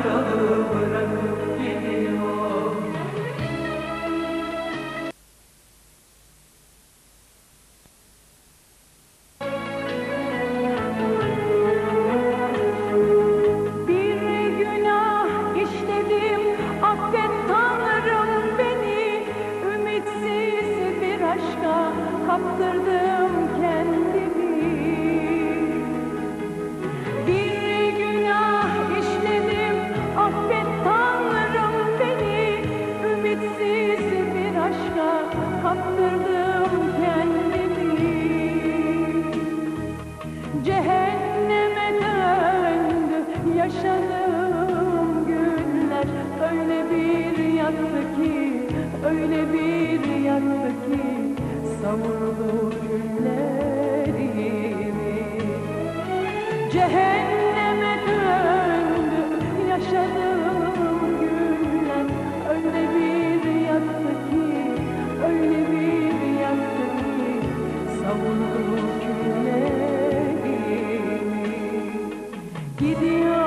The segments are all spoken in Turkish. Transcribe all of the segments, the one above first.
yaralı öyle bir yaktı ki savurdu küllerimi Cehenneme döndü yaşadığım günler. Öyle bir yaktı ki öyle bir yaktı ki savurdu küllerimi Gidiyor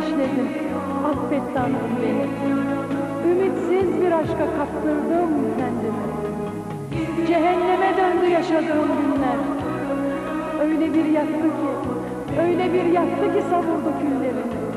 işledim. Affet Tanrım beni. Ümitsiz bir aşka kaptırdım kendimi. Cehenneme döndü yaşadığım günler. Öyle bir yattı ki, öyle bir yattı ki savurdu küllerimi.